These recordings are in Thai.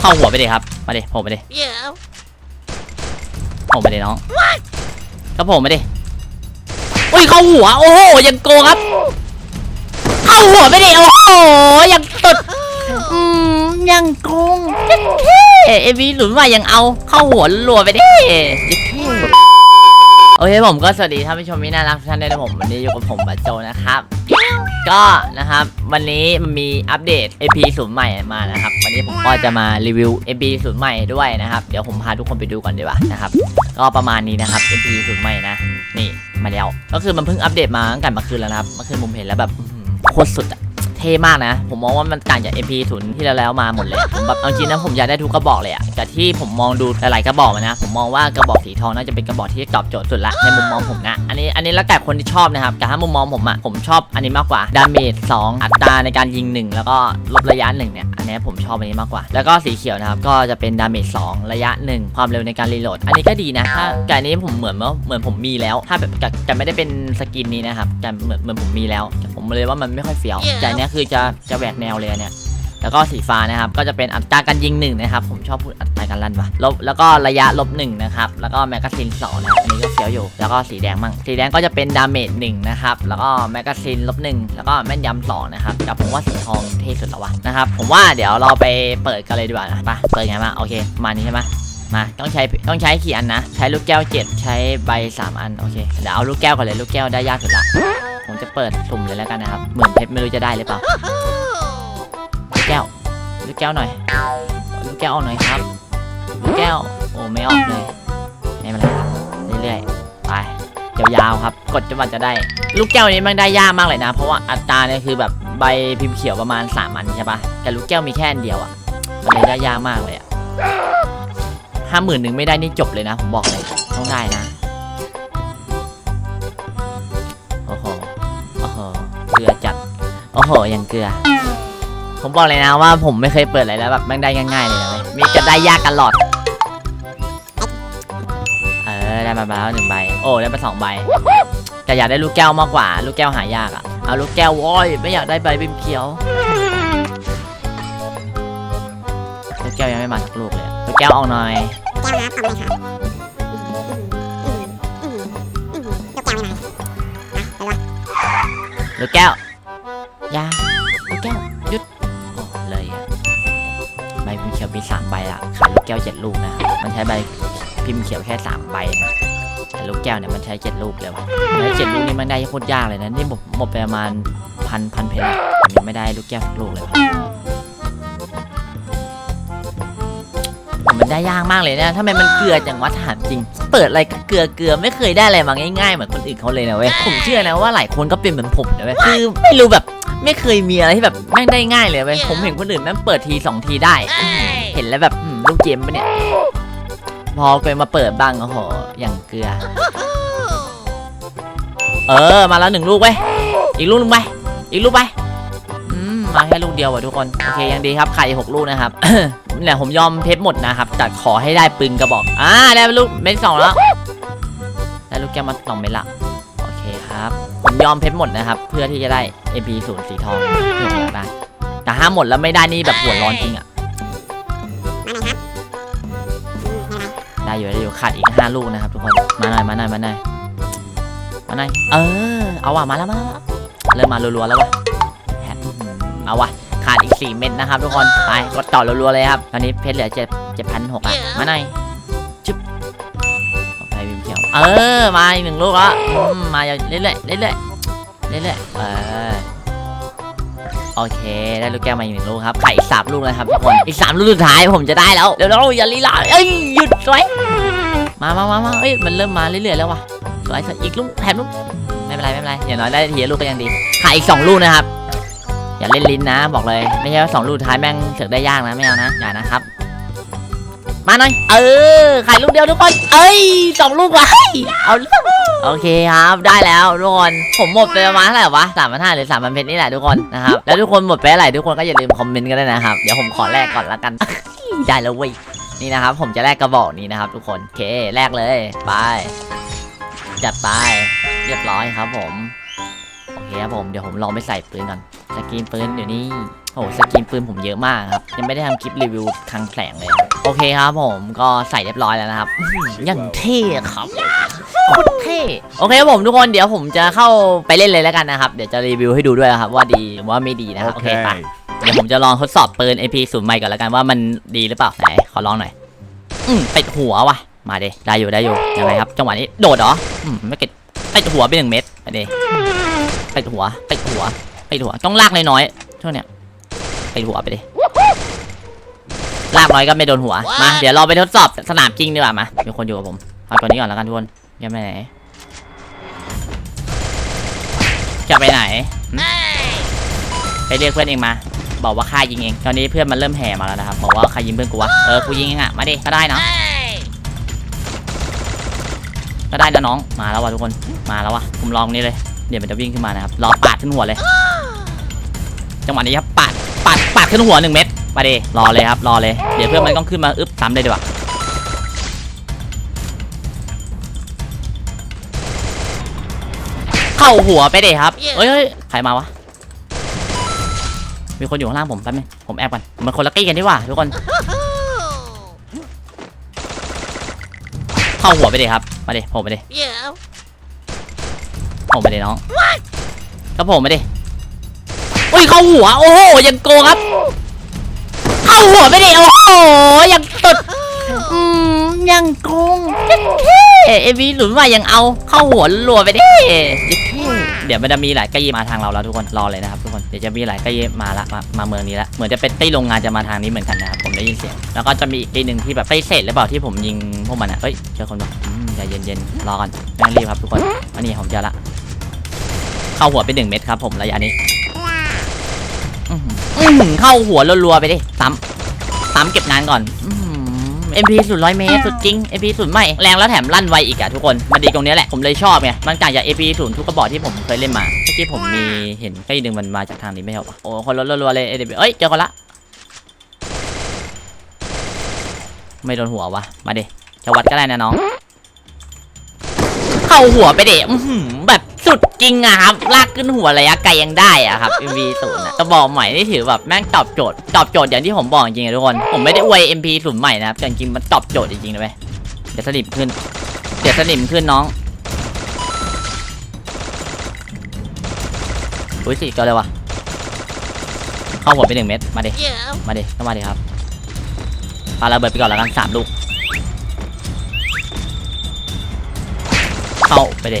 เข้าหัวไปดิครับ มาดิโผล่ไปดิ Yeah. โผล่ไปดิน้องก็โผล่มาดิอุ้ยเข้าหัว โอ้โหยังโกงครับ เข้าหัวไปดิโอ้โหยังตุดอืมยังโกงเท่เอวีหลุนว่ายังเอาเข้าหัวรัวไปดิโอเคผมก็สวัสดีท่านผู้ชมที่น่ารักทุกท่านด้วยนะผมวันนี้อยู่กับผมบัจโจนะครับ ก็นะครับวันนี้มันมีอัปเดต AP ศูนย์ใหม่มานะครับ วันนี้ผมก็จะมารีวิว AP ศูนย์ใหม่ด้วยนะครับเดี๋ยวผมพาทุกคนไปดูก่อนดีกว่านะครับก็ประมาณนี้นะครับ AP ศูนย์ใหม่นะนี่มาแล้วก็คือมันเพิ่งอัปเดตมาตั้งแต่เมื่อคืนแล้วนะครับเมื่อคืนผมเห็นแล้วแบบโคตรสุดอะ เท่มากนะ ผมมองว่ามันต่างจาก AP ศูนย์ที่แล้วมาหมดเลยผมแบบเอาจริงนะผมอยากได้ทุกกระบอกเลยอะจากที่ผมมองดูหลายๆกระบอกนะผมมองว่ากระบอกสีทองน่าจะเป็นกระบอกที่ตอบโจทย์สุดละในมุมมองผมนะอันนี้อันนี้แล้วแต่คนที่ชอบนะครับแต่ถ้ามุมมองผมอะผมชอบอันนี้มากกว่าดาเมจ2อัตราในการยิง 1 แล้วก็ลดระยะ1เนี่ยอันนี้ผมชอบอันนี้มากกว่า แล้วก็สีเขียวนะครับก็จะเป็นดาเมจ2ระยะ 1 ความเร็วในการรีโหลดอันนี้ก็ดีนะถ้าแต่อันนี้ผมเหมือนว่าเหมือนผมมีแล้ว ถ้าแบบแต่ไม่ได้เป็นสกินนี้นะครับแต่เหมือนเหมือนผมมีแล้ว ผมเลยว่ามันไม่ค่อยเฟี้ยวแต่เนี้ยคือจะจะแหวกแนวเลยอันเนี่ยแล้วก็สีฟ้านะครับ ก็จะเป็นอัตราการยิงหนึ่งนะครับ ผมชอบพูดอัตราการลั่นปะลบแล้วก็ระยะลบหนึ่งนะครับ แล้วก็แมกกาซีนสองนะครับอันนี้ก็เสียวอยู่ แล้วก็สีแดงมั่ง สีแดงก็จะเป็นดาเมจหนึ่งนะครับ แล้วก็แมกกาซีนลบหนึ่งแล้วก็แม่นยำสองนะครับแต่ผมว่าสีทองเท่สุดแล้ววะนะครับ ผมว่าเดี๋ยวเราไปเปิดกันเลยดีกว่านะไปเปิดไงมา โอเค มานี้ใช่ไหมมาต้องใช้ต้องใช้กี่อันนะ ใช้ลูกแก้วเจ็ดใช้ใบสามอัน โอเค เดี๋ยวเอาลูกแก้วก่อนเลย ลูกแก้วได้ยากสุดละ ผมจะเปิดสุ่มเลยแล้วกันนะครับหมื่นเพชรไม่รู้จะได้หรือเปล่าลูกแก้วลูกแก้วหน่อยลูกแก้วออกหน่อยครับลูกแก้วโอ้ไม่ออกเลยไม่เป็นไรครับเรื่อยๆไปยาวๆครับ กดจนกว่าจะได้ ลูกแก้วนี้มันได้ยากมากเลยนะ เพราะว่าอัตราเนี่ยคือแบบใบพิมพ์เขียวประมาณ3อันใช่ปะแต่ลูกแก้วมีแค่อันเดียวอะ่ะมันเลยได้ยากมากเลยอะ่ะห้าหมื่นหนึ่งไม่ได้นี่จบเลยนะผมบอกเลยต้องได้นะ โอ้โหยังเกลือ ผมบอกเลยนะว่าผมไม่เคยเปิดอะไรแล้วแบบแม่งได้ง่ายๆเลยนะเว้ยมีจะได้ยากกันหลอด เออ ได้มาแล้วหนึ่งใบ โอ้ ได้มาสองใบ แต่อยากได้ลูกแก้วมากกว่า ลูกแก้วหายากอะเอาลูกแก้วโว้ยไม่อยากได้ใบบิมเขียว ลูกแก้วยังไม่มาสักลูกเลยอะลูกแก้วเอาหน่อย แก้วครับเอาเลยครับอืมอืมอืมอืมยกแก้วไม่ไหนนะไปวะลูกแก้ว ยาลูกแก้วหยุดโอ้เลยอะใบพิมพ์เขียวมีสามใบละขายลูกแก้วเจ็ดลูกนะมันใช้ใบพิมพ์เขียวแค่สามใบนะแต่ลูกแก้วเนี่ยมันใช้เจ็ดลูกเลยวะแล้วเจ็ดลูกนี่มันได้โคตรยากเลยนะนี่ผมหมดไปประมาณพันพันเพนผมยังไม่ได้ลูกแก้วสักลูกเลยวะผมมันได้ยากมากเลยนะทำไมมันเกลือจังวะถามจริง เปิดอะไรก็เกลือเกลือไม่เคยได้อะไรมาง่ายๆเหมือนคนอื่นเขาเลยนะเว้ย ผมเชื่อนะว่าหลายคนก็เป็นเหมือนผมนะเว้ย คือไม่รู้แบบ ไม่เคยมีอะไรที่แบบแม่งได้ง่ายเลยเว้ยผมเห็นคนอื่นแม่งเปิดทีสองทีได้ เห็นแล้วแบบอืมลูกเกมปะเนี่ย พอไปมาเปิดบ้างโอ้โหอย่างเกลือ เออ มาแล้วหนึ่งลูกไปอีกลูกหนึ่งไปอีกลูกไปอืมมาแค่ลูกเดียวว่ะทุกคน โอเคยังดีครับไข่หกลูกนะครับ เนี่ยผมยอมเพชรหมดนะครับแต่ขอให้ได้ปืนกระบอก อ่าได้ลูกเม็ดสองแล้ว ได้ลูกแก้วมาสองเม็ดละ โอเคครับ ผมยอมเพชรหมดนะครับ เพื่อที่จะได้ AP ศูนย์สีทองที่ผมอยากได้แต่ถ้าหมดแล้วไม่ได้นี่แบบหัวร้อนจริงอะมาไหนครับอืมไม่เป็นได้อยู่ได้อยู่ขาดอีกห้าลูกนะครับทุกคนมาหน่อยมาหน่อยมาหน่อยมาหน่อยเออเอาว่ะมาแล้วมาแล้วเริ่มมารัวๆแล้ววะเอาว่ะขาดอีกสี่เม็ดนะครับทุกคนไปกดต่อรัวๆเลยครับตอนนี้เพชรเหลือเจ็ดเจ็ดพันหกอะมาหน่อย เออ มาอีกหนึ่งลูกแล้วอืมาเรื่อยๆเรื่อยๆเรื่อยๆเออโอเค ได้ลูกแก้วมาอีกหนึ่งลูกครับไข่สามลูกนะครับทุกคน อีกสามลูกสุดท้ายผมจะได้แล้ว เดี๋ยวเราอย่าลีลาเอ้ยหยุดไว้มามามามาเอ้ย มันเริ่มมาเรื่อยๆแล้วว่ะสวยสอีกลูกแถมลูก ไม่เป็นไรไม่เป็นไร อย่างน้อยได้ทีละลูกก็ยังดีขายอีกสองลูกนะครับ อย่าเล่นลิ้นนะ บอกเลย ไม่ใช่ว่าสองลูกท้ายแม่งเสือกได้ยากนะ ไม่เอานะ อย่านะครับ มาหน่อย เออไขายลูกเดียวทุกคน เอ้ยสองลูกว่ะเฮ้ยเอาเรื่องโอเคครับได้แล้วทุกคนผมหมดไปประมาณเท่าไหร่วะสามพันห้าหรือสามพันเพชรนี่แหละทุกคนนะครับแล้วทุกคนหมดไปเท่าไหร่ทุกคนก็อย่าลืมคอมเมนต์กันด้วยนะครับเดี๋ยวผมขอแลกก่อนละกันได้แล้วเว้ยนี่นะครับผมจะแลกกระบอกนี้นะครับ ทุกคนโอเคแลกเลยไปจัดไปเรียบร้อยครับผมโอเคครับผมเดี๋ยวผมลองไปใส่ปืนก่อนสกินปืนเดี๋ยวนี้โอ้โหสกินปืนผมเยอะมากครับยังไม่ได้ทำคลิปรีวิวคลังแผลงเลย โอเคครับผมก็ใส่เรียบร้อยแล้วนะครับอื้อหืออย่างเท่ครับโคตรเท่โอเคครับผมทุกคนเดี๋ยวผมจะเข้าไปเล่นเลยแล้วกันนะครับ เดี๋ยวจะรีวิวให้ดูด้วยนะครับ ว่าดีหรือว่าไม่ดีนะครับโอเคปะเดี๋ยวผมจะลองทดสอบปืน AP ศูนย์ใหม่ก่อนแล้วกันว่ามันดีหรือเปล่าไหนขอลองหน่อย อืมติดหัวว่ะมาเดได้อยู่ได้อยู่ยังไงครับจังหวะนี้โดดเหรออืมไม่ติดติดหัวไปหนึ่งเม็ดมาเดติดหัวติดหัวติดหัวต้องลากน้อยๆช่วงเนี้ยติดหัวไปดิลากน้อยก็ไม่โดนหัว มา เดี๋ยวเราไปทดสอบสนามจริงดีกว่ามามีคนอยู่กับผม เอาตัวนี้ก่อนแล้วกันทุกคนยังไปไหน จะไปไหนหึไปเรียกเพื่อนเองมา บอกว่าฆ่ายิงเอง ตอนนี้เพื่อนมันเริ่มแห่มาแล้วนะครับ บอกว่าใครยิงเพื่อนกูวะ เออ กูยิงเองอะมาดิ ก็ได้เนาะ ก็ได้นะน้อง มาแล้วว่ะทุกคน มาแล้วว่ะ ผมลองนี่เลย เดี๋ยวมันจะวิ่งขึ้นมานะครับ รอปาดขึ้นหัวเลย จังหวะนี้ครับปาด ปาด ปาดขึ้นหัวหนึ่งเม็ด มาดิรอเลยครับรอเลย เดี๋ยวเพื่อนมันต้องขึ้นมาอึ๊บซ้ำเลยดีกว่าเข้าหัวไปดิครับเอ้ยเฮ้ยใครมาวะ มีคนอยู่ข้างล่างผมแป๊บนึงผมแอบก่อนมันคนละตี้กันดีกว่าทุกคน เข้าหัวไปดิครับ มาดิผมไปดิ Yeah. ผมไปดิน้องก็ผมไปดิอุ้ยเข้าหัว โอ้โหยังโกงครับ เข้าหัวไปดิโอ้โหยังตุดอืมยังโกงเท่เอวีหลุนว่ายังเอาเข้าหัวรัวไปดิเดี๋ยวมันจะมีหลายกะยีมาทางเราแล้วทุกคนรอเลยนะครับทุกคนเดี๋ยวจะมีหลายกะยีมาละมามาเมืองนี้ละเหมือนจะเป็นตี้โรงงานจะมาทางนี้เหมือนกันนะครับผมได้ยินเสียงแล้วก็จะมีอีกตีหนึ่งที่แบบไปเศษหรือเปล่าที่ผมยิงพวกมันอะเฮ้ยเจอคนบอกอืมใจเย็นๆรอก่อนไม่ต้องรีบครับทุกคนอันนี้ผมเจอละ เข้าหัวไปหนึ่งเม็ดครับผมระยะนี้ อื้อหืออื้อหือเข้าหัวรัวๆไปดิซ้ำซ้ำเก็บงานก่อนเอ็มพีสุดร้อยเมตรสุดจริงเอ็มพีสุดไม่แรงแล้วแถมลั่นไวอีกอะทุกคนมันดีตรงเนี้ยแหละผมเลยชอบไงมันต่างจากเอพีศูนย์ทุกกระบอกที่ผมเคยเล่นมาเมื่อกี้ผมมีเห็นใกล้หนึ่งมันมาจากทางนี้ไม่ใช่เหรอวะโอ้คนรัวๆเลยเอเดเอ้ยเจอคนละไม่โดนหัววะมาดิจะวัดก็ได้นะน้อง เข้าหัวไปเดะอื้อหือแบบ สุดจริงอะครับลากขึ้นหัวระยะไกลยังได้อะครับ MV ศูนย์อะกระบอกใหม่นี่ถือแบบแม่งตอบโจทย์ตอบโจทย์อย่างที่ผมบอกจริงๆอะทุกคนผมไม่ได้อวย MP ศูนย์ใหม่นะครับแต่จริงๆมันตอบโจทย์จริงๆเลยเว้ยเดี๋ยวสนิมขึ้นเดี๋ยวสนิมขึ้นน้องอุ้ยสี่ก็เลยวะเข้าหัวไปหนึ่งเม็ดมาดิ Yeah. มาดิก็มาดิครับปาระเบิดไปก่อนแล้วกันสามลูกเข้าไปดิ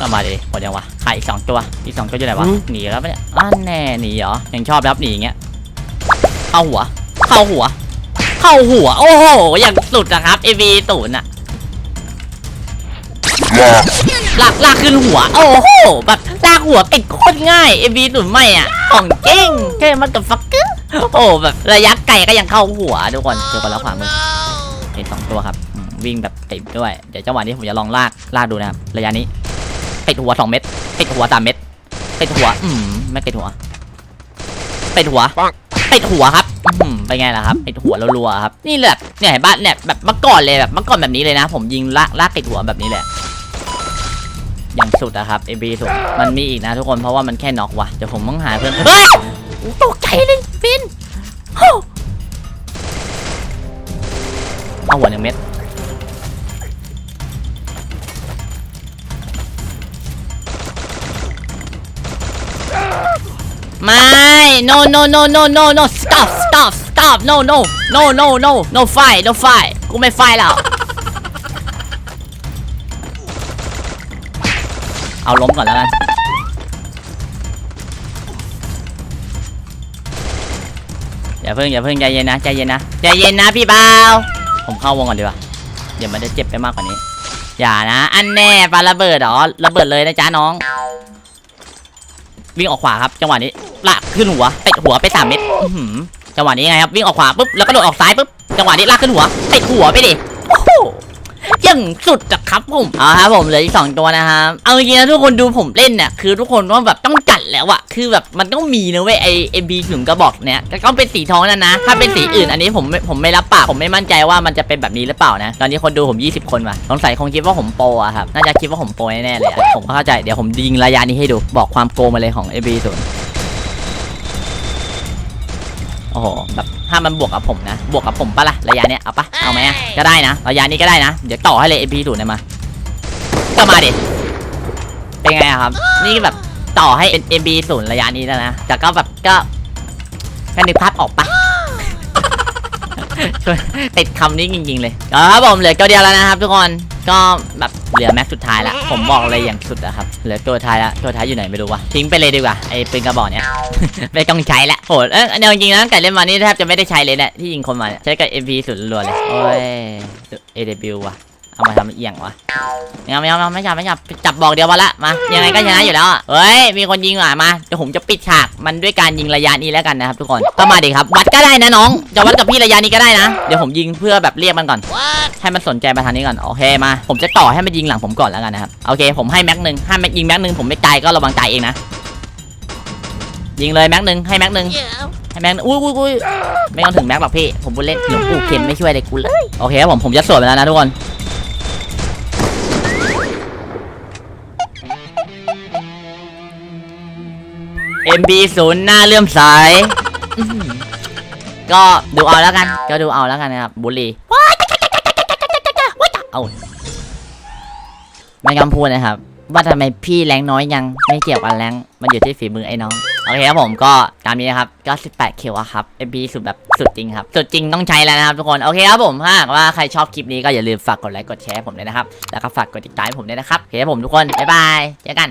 ก็มาดิหมดยังวะขายอีกสองตัวอีกสองตัวอยู่ไหนวะหนีแล้วปะเนี่ยอ้านแน่หนีเหรอยังชอบรับหนีอย่างเงี้ยเข้าหัว เข้าหัว เข้าหัว โอ้โหอย่างสุดนะครับ AV ศูนย์อะลากลากขึ้นหัว โอ้โหแบบลากหัวติดโคตรง่าย AV ศูนย์ไม่อะของเก่งแค่มันกับฟักเกอร์โอ้แบบระยะไกลก็ยังเข้าหัวทุกคนเจอกันแล้วขวามือเห็นสองตัวครับอืมวิ่งแบบติดด้วย เดี๋ยวจังหวะนี้ผมจะลองลากลากดูนะครับระยะนี้ ติดหัวสองเม็ดติดหัวสามเม็ดติดหัว อืมไม่ติดหัวติดหัวติดหัวครับอืมไปนไงล่ะครับติดหัวรัวๆครับ นี่แหละเนี่ยเห็นปะเนี่ยแบบเมื่อก่อนเลยแบบเมื่อก่อนแบบนี้เลยนะ ผมยิงลากลากติดหัวแบบนี้แหละอย่างสุดอะครับ AB สุดมันมีอีกนะทุกคนเพราะว่ามันแค่น็อกว่ะเดี๋ยวผมต้องหาเพื่อนเฮ้ยตกใจเลยฟินโอ้เอาหัวหนึ่งเม็ด ไม่ no no no no no no stop stop stop no no no no no no fight no fight กูไม่ไฟแล้ว เอาล้มก่อนแล้วกัน อย่าเพิ่งอย่าเพิ่งใจเย็นนะใจเย็นนะใจเย็นนะพี่เบาผมเข้าวงก่อนดีกว่าเดี๋ยวมันจะเจ็บไปมากกว่านี้ อย่านะ อันแน่ปาระเบิดเหรอระเบิดเลยนะจ๊ะน้อง วิ่งออกขวาครับจังหวะนี้ลากขึ้นหัวเตะหัวไปสามเม็ดจังหวะนี้ไงครับวิ่งออกขวาปุ๊บแล้วก็โดดออกซ้ายปุ๊บจังหวะนี้ลากขึ้นหัวเตะหัวไปดิโอ้โห อย่างสุดอะครับผมเอาครับผมเหลืออีกสองตัวนะครับเอาจริงนะทุกคนดูผมเล่นเนี่ยคือทุกคนว่าแบบต้องจัดแล้วอะคือแบบมันต้องมีนะเว้ยไอเอ็มบีถึงกระบอกเนี่ยแต่ต้องเป็นสีทองนั่นนะ ถ้าเป็นสีอื่นอันนี้ผมผมไม่รับปากผมไม่มั่นใจว่ามันจะเป็นแบบนี้หรือเปล่านะตอนนี้คนดูผม 20 คนว่ะสงสัยคงคิดว่าผมโปรอะครับน่าจะคิดว่าผมโปรแน่ๆเลยอะผมเข้าใจเดี๋ยวผมยิงระยะนี้ให้ดูบอกความโกมาเลยของ a b ศูนย์โอ้โหแบบ ถ้ามันบวกกับผมนะ บวกกับผมปะล่ะระยะเนี้ยเอาปะเอาไหมอะก็ได้นะ ระยะนี้ก็ได้นะ เดี๋ยวต่อให้เลย a b ศูนย์เนี่ยมาก็มาดิ เป็นไงอะครับ นี่แบบต่อให้เป็น a b ศูนย์ระยะนี้แล้วนะ แต่ก็แบบก็แค่นึกภาพออกปะช่วยติดคำนี้จริงๆเลยเอาครับผมเหลือตัวเดียวแล้วนะครับทุกคน ก็แบบเหลือแม็กสุดท้ายละผมบอกเลยอย่างสุดอะครับเหลือตัวท้ายละตัวท้ายอยู่ไหนไม่รู้วะทิ้งไปเลยดีกว่าไอ้ปืนกระบอกเนี้ย ไม่ต้องใช้ละโหเออเอาจริงๆนะตั้งแต่เล่นมานี่แทบจะไม่ได้ใช้เลยเนี่ยที่ยิงคนมาเนี่ยใช้กับ MP สุดรัวเลยโอ้ย AW ว่ะ เอามทำเอียงวะไม่เอาไม่เอาไม่จับไม่จับจับบอกเดียวพอละมายังไงก็ชนะอยู่แล้วเฮ้ยมีคนยิงว่ะมาเดี๋ยวผมจะปิดฉากมันด้วยการยิงระยะนี้แล้วกันนะครับทุกคนก็มาดิครับวัดก็ได้นะน้องจะวัดกับพี่ระยะนี้ก็ได้นะเดี๋ยวผมยิงเพื่อแบบเรียกมันก่อนให้มันสนใจมาทางนี้ก่อนโอเคมา ผมจะต่อให้มันยิงหลังผมก่อนแล้วกันนะครับโอเค ผมให้แม็กหนึ่งให้แม็กยิงแม็กหนึ่งผมไม่ตายก็ระวังตายเองนะยิงเลยแม็กหนึ่งให้แม็กหนึ่งให้แม็กอุ้ยอุ้ยอุ้ยไม่ต้องถึงแม็กหรอกพี่ผมพูดเล่นหลวงปู่เข็มไม่ช่วยเลยกูเลยโอเคครับผมผมจะสวดไปแล้วนะทุกคน MB ศูนย์หน้าเลื่อมใสอื้อหือก็ดูเอาแล้วกัน ก็ดูเอาแล้วกันนะครับ บุหรีเอาไม่คำพูดนะครับ ว่าทำไมพี่แรงน้อยยังไม่เกี่ยวกับแรงมันอยู่ที่ฝีมือไอ้น้อง โอเคครับผมก็ตามนี้นะครับก็18คิวอะครับ MP สุดแบบสุดจริงครับ สุดจริงต้องใช้แล้วนะครับทุกคน โอเคครับผมถ้าหากว่าใครชอบคลิปนี้ก็อย่าลืมฝากกดไลค์กดแชร์ให้ผมด้วยนะครับ แล้วก็ฝากกดติดตามให้ผมด้วยนะครับ โอเคครับผมทุกคน บ๊ายบาย เจอกัน